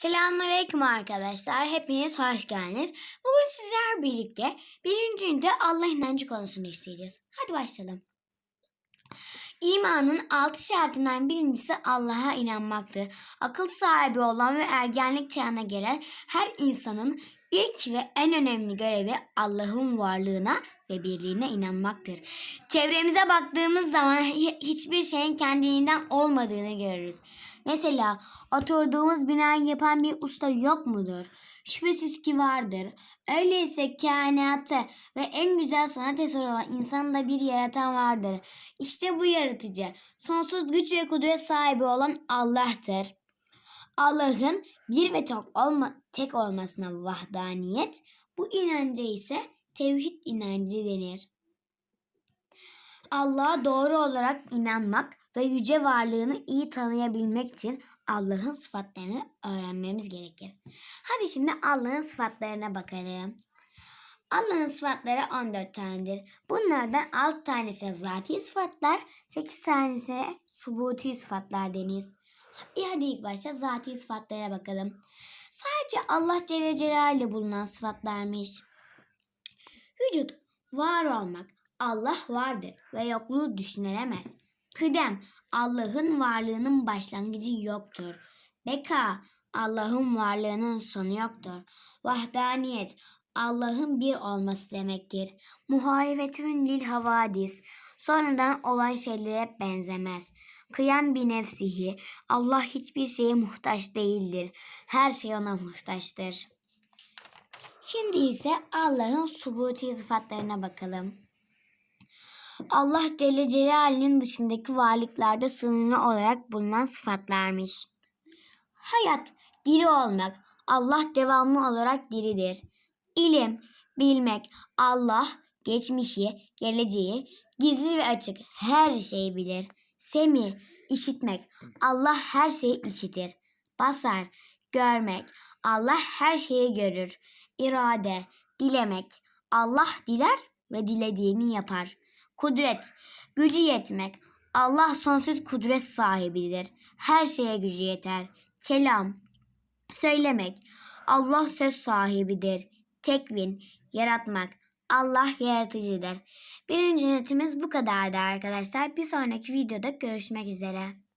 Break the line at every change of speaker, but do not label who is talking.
Selamünaleyküm arkadaşlar. Hepiniz hoş geldiniz. Bugün sizler birlikte birinci ünite Allah inancı konusunu işleyeceğiz. Hadi başlayalım. İmanın altı şartından birincisi Allah'a inanmaktır. Akıl sahibi olan ve ergenlik çağına gelen her insanın ilk ve en önemli görevi Allah'ın varlığına ve birliğine inanmaktır. Çevremize baktığımız zaman hi- hiçbir şeyin kendiliğinden olmadığını görürüz. Mesela oturduğumuz binayı yapan bir usta yok mudur? Şüphesiz ki vardır. Öyleyse kainatı ve en güzel sanat eseri olan insanı da bir yaratan vardır. İşte bu yaratıcı, sonsuz güç ve kudret sahibi olan Allah'tır. Allah'ın bir ve çok olma, tek olmasına vahdaniyet, bu inanca ise tevhid inancı denir. Allah'a doğru olarak inanmak ve yüce varlığını iyi tanıyabilmek için Allah'ın sıfatlarını öğrenmemiz gerekir. Hadi şimdi Allah'ın sıfatlarına bakalım. Allah'ın sıfatları 14 tanedir. Bunlardan 6 tanesi zati sıfatlar, 8 tanesi subuti sıfatlar deniz. İyi hadi ilk başta zati sıfatlara bakalım. Sadece Allah Celle Celaluhu ile bulunan sıfatlarmış. Vücut, var olmak. Allah vardır ve yokluğu düşünülemez. Kıdem, Allah'ın varlığının başlangıcı yoktur. Beka, Allah'ın varlığının sonu yoktur. Vahdaniyet, Allah'ın bir olması demektir. Muhalefetün lil havadis, sonradan olan şeylere benzemez. Kıyam bir nefsihi, Allah hiçbir şeye muhtaç değildir. Her şey ona muhtaçtır. Şimdi ise Allah'ın subuti sıfatlarına bakalım. Allah Celle Celaluhu'nun dışındaki varlıklarda sınırlı olarak bulunan sıfatlarmış. Hayat, diri olmak. Allah devamlı olarak diridir. İlim, bilmek. Allah geçmişi, geleceği, gizli ve açık her şeyi bilir. Semi, işitmek. Allah her şeyi işitir. Basar, görmek. Allah her şeyi görür. İrade, dilemek. Allah diler ve dilediğini yapar. Kudret, gücü yetmek. Allah sonsuz kudret sahibidir. Her şeye gücü yeter. Kelam, söylemek. Allah söz sahibidir. Tekvin, yaratmak. Allah yaratıcıdır. Birinci netimiz bu kadardı arkadaşlar. Bir sonraki videoda görüşmek üzere.